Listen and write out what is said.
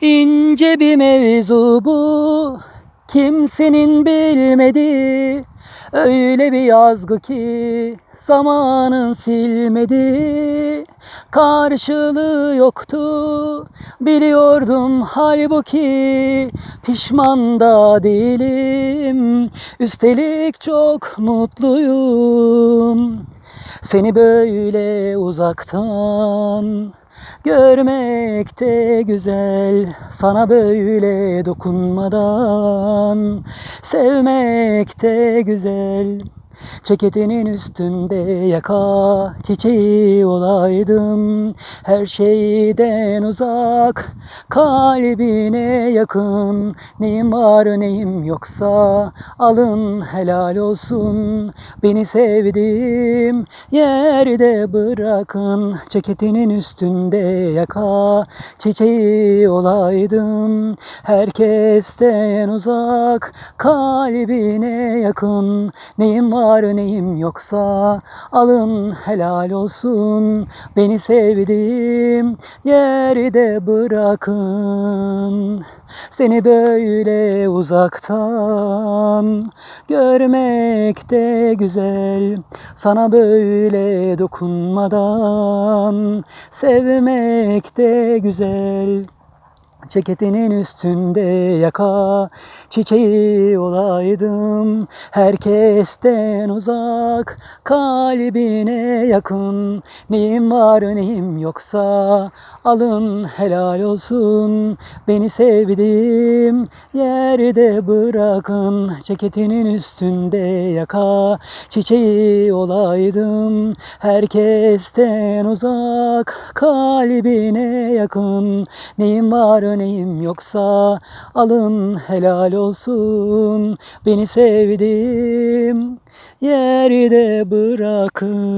İnce bir mevzu bu Kimsenin bilmediği Öyle bir yazgı ki Zamanın silmedi. Karşılığı yoktu Biliyordum halbuki. Pişman da değilim Üstelik çok mutluyum. Seni böyle uzaktan Görmek de güzel sana böyle dokunmadan. Sevmek de güzel Ceketinin üstünde yaka çiçeği olaydım. Her şeyden uzak kalbine yakın. Neyim var neyim yoksa alın helal olsun. Beni sevdiğim yerde bırakın. Ceketinin üstünde yaka çiçeği olaydım. Herkesten uzak kalbine yakın. Neyim var neyim yoksa alın helal olsun. Beni sevdiğim yerde bırakın. Seni böyle uzaktan görmek de güzel. Sana böyle dokunmadan sevmek de güzel. Ceketinin üstünde yaka çiçeği olaydım Herkesten uzak kalbine yakın. Neyim var neyim yoksa alın helal olsun. Beni sevdiğim yerde bırakın Ceketinin üstünde yaka çiçeği olaydım. Herkesten uzak kalbine yakın. Neyim var neyim yoksa alın helal olsun Beni sevdiğim yerde bırakın